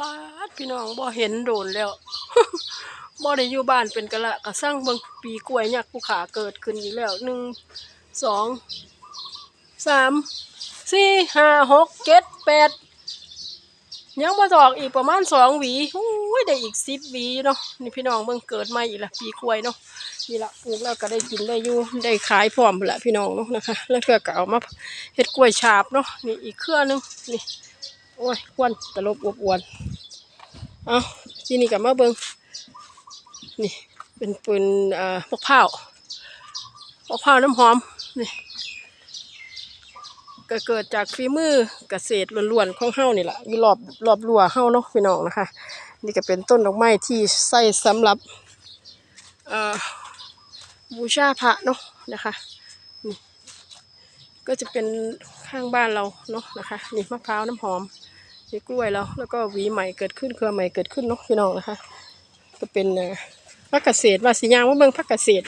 บ้าพี่น้องบ่เห็นโดนแล้วบ่ได้อยู่บ้านเป็นกะละกะสร้างเบิ่งปีกล้วยยักษ์ภูขาเกิดขึ้นอีกแล้วหนึ่งสองสามสี่ห้าหกเจ็ดแปดยังมาดอกอีกประมาณสองหวีอุ้ยได้อีกสิบหวีเนาะนี่พี่น้องเบิ่งเกิดม่อีกละปีกล้วยเนาะนี่ละปลูกแล้วก็ได้กินได้อยู่ได้ขายพร้อมละพี่น้องเนาะนะคะ แล้วเทื่อก็เอามาเฮ็ดกล้วยฉาบเนาะนี่อีกเครือหนึงนี่ โอ้ยควนตลบอบอวนเอาทีนี้กับมาเบิงนี่เป็นปืนอ่ามะพร้าวมะพร้าวน้ำหอมนี่ก็เกิดจากฝีมือเกษตรล้วนๆของเฮานี่แหละอยู่รอบรอบรัวเฮาเนาะพี่น้องนะคะ นี่ก็เป็นต้นดอกไม้ที่ใส่สำหรับอ่อบูชาพระเนาะนะคะนี่ ก็จะเป็นข้างบ้านเราเนาะนะคะนี่มะพร้าวน้ำหอมมีกล้วยแล้วแล้วก็หวีใหม่เกิดขึ้นเครือใหม่เกิดขึ้นเนาะพี่น้องนะคะ ก็เป็นเอ่อผักเกษตรว่าสิยางว่าเบิ่งผักเกษตร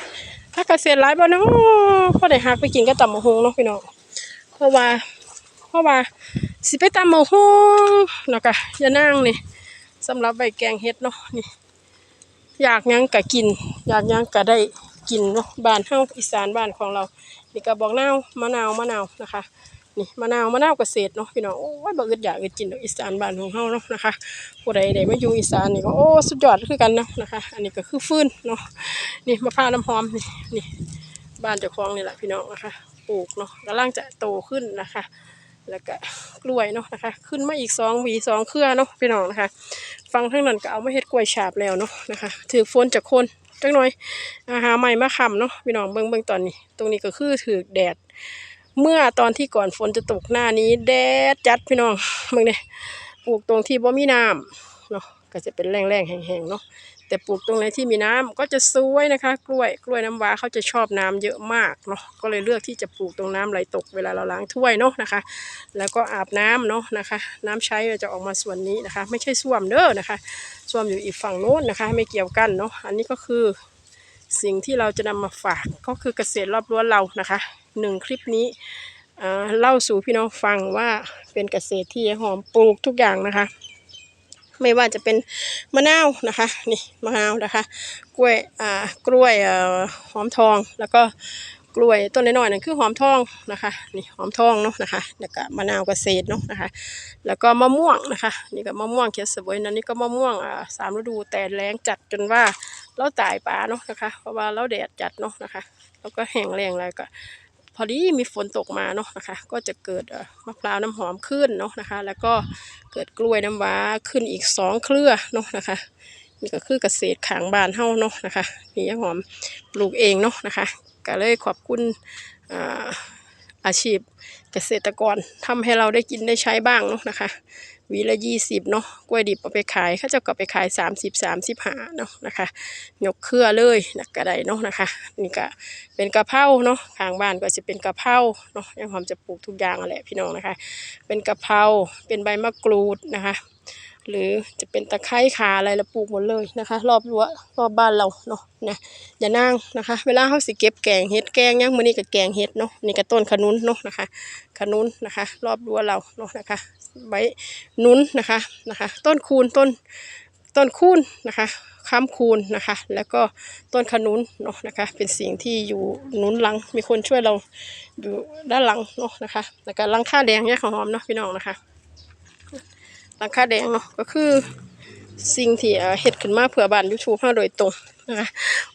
ผักเกษตรหลายบ่เนาะพอได้หักไปกินก็ตำมะฮงเนาะพี่น้องเพราะว่าเพราะว่าสิไปตำมะฮงเนาะกะอย่านั่งนี่สำหรับใบแกงเฮ็ดเนาะนี่อยากยังก็กิน อยากยังก็ได้กินเนาะบ้านเฮาอีสานบ้านของเรา นี่ก็บอกนาวมะนาวมะนาวนะคะนี่มะนาวมะนาวเกษตรเนาะพี่น้องโอ้ยบ่อึดอยากอึดกินอีสานบ้านของเฮาเนาะนะคะผู้ใดได้มาอยู่อีสานนี่ก็โอ้สุดยอดคือกันเนาะนะคะ อันนี้ก็คือฟื้นเนาะนี่มะพร้าวน้ำหอมนี่นี่บ้านเจ้าของนี่แหละพี่น้องนะคะปลูกเนาะกำลังจะโตขึ้นนะคะ แล้วก็กล้วยเนาะนะคะ ขึ้นมาอีกสองหวีสองเครือเนาะพี่น้องนะคะ ฟังทั้งนั้นก็เอามาเฮ็ดกล้วยฉาบแล้วเนาะนะคะ ถือฝนจากคน จังหน่อยอาหาใหม่มาคำเนาะพี่น้องเบิ่งเบิ่งตอนนี้ ตรงนี้ก็คือถือแดด เมื่อตอนที่ก่อนฝนจะตกหน้านี้ แดดจัดพี่น้องเบิ่งเนี่ยปลูกตรงที่บ่มีน้ำเนา ก็จะเป็นแรงๆแห้งๆเนาะแต่ปลูกตรงไหนที่มีน้ำก็จะสวยนะคะ กล้วยกล้วยน้ำว้าเขาจะชอบน้ำเยอะมากเนาะก็เลยเลือกที่จะปลูกตรงน้ำไหลตกเวลาเราล้างถ้วยเนาะนะคะ แล้วก็อาบน้ำเนาะนะคะ น้ำใช้จะออกมาส่วนนี้นะคะ ไม่ใช่ส้วมเด้อนะคะส้วมอยู่อีกฝั่งโน้นนะคะ ไม่เกี่ยวกันเนาะอันนี้ก็คือสิ่งที่เราจะนำมาฝากก็คือเกษตรรอบรั้วเรานะคะหนึ่งคลิปนี้เล่าสู่พี่น้องฟังว่าเป็นเกษตรที่หอมปลูกทุกอย่างนะคะ ไม่ว่าจะเป็นมะนาวนะคะ นี่มะนาวนะคะ กล้วยอ่ากล้วยอ่อหอมทองแล้วก็กล้วยต้นน้อยๆนั่นคือหอมทองนะคะนี่หอมทองเนาะนะคะแล้วก็มะนาวกเกษตรเนาะนะคะ แล้วก็มะม่วงนะคะนี่ก็มะม่วงเขียวสวยนั่นนี่ก็มะม่วงอ่าสามฤดูแต่แรงจัดจนว่าเราตายป่าเนาะนะคะ เพราะว่าเราแดดจัดเนาะนะคะ แล้วก็แห้งแรงอะไรก็ พอดีมีฝนตกมาเนาะนะคะ ก็จะเกิดมะพร้าวน้ำหอมขึ้นเนาะนะคะ แล้วก็เกิดกล้วยน้ำว้าขึ้นอีกสองเครือเนาะนะคะนี่ก็คือเกษตรขางบานเฮ้าเนาะนะคะมียาหอมปลูกเองเนาะนะคะก็เลยขอบคุณอ่า อาชีพเกษตรกรทำให้เราได้กินได้ใช้บ้างเนาะนะคะวีละยี่สิบเนาะกล้วยดิบเอาไปขายเขาจะกลับไปขายสามสิบสามสิบห้าเนาะนะคะยกเครือเลยนะกระไดเนาะนะคะนี่ก็เป็นกะเพราเนาะข้างบ้านก็จะเป็นกะเพราเนาะยังความจะปลูกทุกอย่างแหละพี่น้องนะคะ เป็นกะเพราเป็นใบมะกรูดนะคะ หรือจะเป็นตะไคร้ขาอะไรเราปลูกหมดเลยนะคะ รอบรั้วรอบบ้านเราเนาะนะอย่านั่งนะคะ เวลาเขาสิเก็บแกงเห็ดแกงยังมือนี้ก็แกงเห็ดเนาะนี่ก็ต้นขนุนเนาะนะคะ ขนุนนะคะ รอบรั้วเราเนาะนะคะใบนุนนะคะนะคะ ต้นคูนต้นต้นคูนนะคะค้ำคูนนะคะ แล้วก็ต้นขนุนเนาะนะคะ เป็นสิ่งที่อยู่นุนหลัง มีคนช่วยเราอยู่ด้านหลังเนาะนะคะแล้วก็ลังค่าแดงเนี่ยของหอมเนาะพี่น้องนะคะ หลังคาแดงเนาะก็คือสิ่งที่เอ่อเฮ็ดขึ้นมาเพื่อบานยูทูบเฮาโดยตรงนะคะ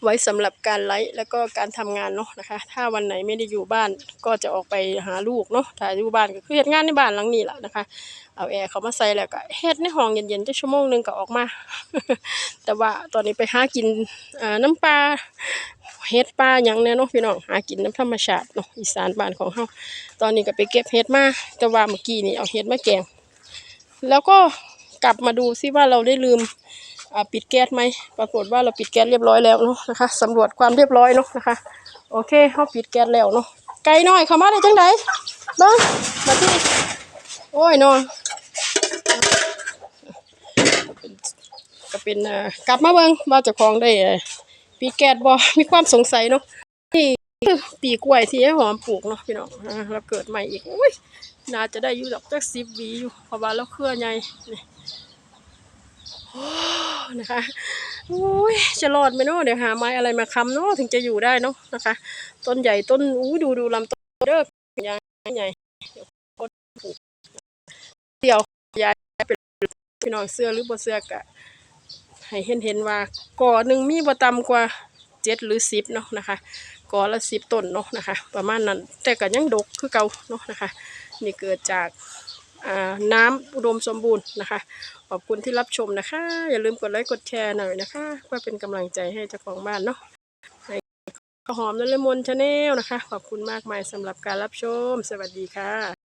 ไว้สำหรับการไลฟ์แล้วก็การทำงานเนาะนะคะ ถ้าวันไหนไม่ได้อยู่บ้านก็จะออกไปหาลูกเนาะถ้าอยู่บ้านก็คือเฮ็ดงานในบ้านหลังนี้แหละนะคะ เอาแอร์เขามาใส่แล้วก็เฮ็ดในห้องเย็นๆจักชั่วโมงหนึงก็ออกมา แต่ว่าตอนนี้ไปหากินน้ำปลาเฮ็ดปลาหยังแน่เนาะพี่น้องหากินน้ำธรรมชาติเนาะอีสานบ้านของเฮาตอนนี้ก็ไปเก็บเฮ็ดมาแต่ว่าเมื่อกี้นี่เอาเฮ็ดมาแกง แล้วก็กลับมาดูซิว่าเราได้ลืมปิดแก๊สไหมปรากฏว่าเราปิดแก๊สเรียบร้อยแล้วเนาะนะคะสำรวจความเรียบร้อยเนาะนะคะ โอเคเขาปิดแก๊สแล้วเนาะไกลหน่อยเขามาได้จังไดเบิ้งมาที่โอ้ยนาะก็เป็นกลับมาเบิ้งว่าจะคลองได้ปิดแก๊สบ่มีความสงสัยเนาะนี่คือปีกล้วยที่ให้หอมปลูกเนาะพี่น้องอ่าแล้วเกิดใหม่อีกอุ้ย น่าจะได้อยู่ดอกจักสิบวีอยู่เพราะว่าเราเครือใหญ่นี่นะคะอุ้ยจะรอดไหมเนาะเดี๋ยวหาไม้อะไรมาค้ำเนาะถึงจะอยู่ได้เนาะนะคะ ต้นใหญ่ต้นอู้ดูดูลำต้นเด้อใหญ่ใหญ่เดี๋ยวคนปลูกเดี่ยวยายเป็นพี่น้องเสื้อหรือบ่เสื้อกะให้เห็นเห็นว่าก่อหนึ่งมีบ่ต่ำกว่าเจ็ดหรือสิบเนาะนะคะ กอละสิบต้นเนาะนะคะ ประมาณนั้นแต่ก็ยังดกคือเก่าเนาะนะคะ นี่เกิดจากน้ำอุดมสมบูรณ์นะคะ ขอบคุณที่รับชมนะคะ อย่าลืมกดไลค์กดแชร์หน่อยนะคะเพื่อเป็นกำลังใจให้เจ้าของบ้านเนาะให้ข้าวหอมนลมนชาแนลนะคะ ขอบคุณมากมายสำหรับการรับชม สวัสดีค่ะ